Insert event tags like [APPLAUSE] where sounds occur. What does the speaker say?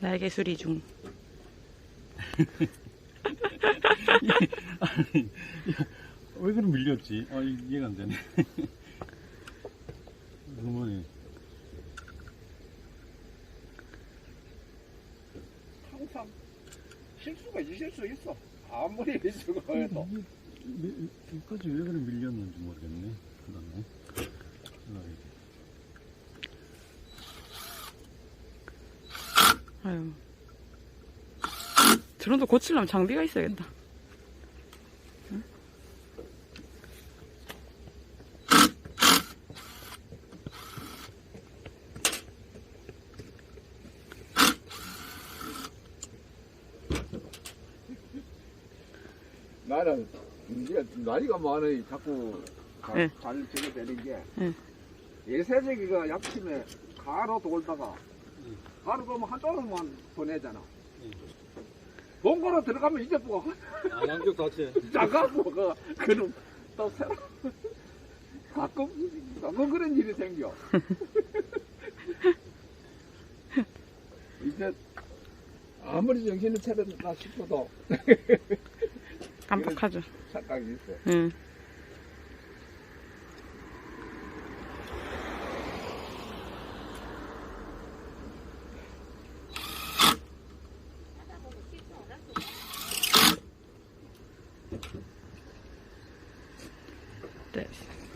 날개 수리 중. [LAUGHS] 왜 그럼 밀렸지? 아, 이- 이해가 안 되네. [LAUGHS] 어머니. 항상 실수가 있을 수 있어. 아무리 실수가 해도. 여기까지 왜 그래 밀렸는지 모르겠네. 그다음에. 아유. 드론도 고치려면 장비가 있어야겠다. 나는 이제 나이가 많으니 자꾸 자- 네. 잘 저게 되는 게 네. 예세제기가 약침에 가로 돌다가 가로 돌면 한쪽으로만 보내잖아. 본거로 들어가면 이제 뭐가 아, 양쪽 다치. 작아고 그 그럼 또 새로 [LAUGHS] 가끔 가끔 그런 일이 생겨. [LAUGHS] 이제 아무리 정신을 차렸나 싶어도 [LAUGHS] 깜빡하죠. 착각이 있어. 응. 됐어.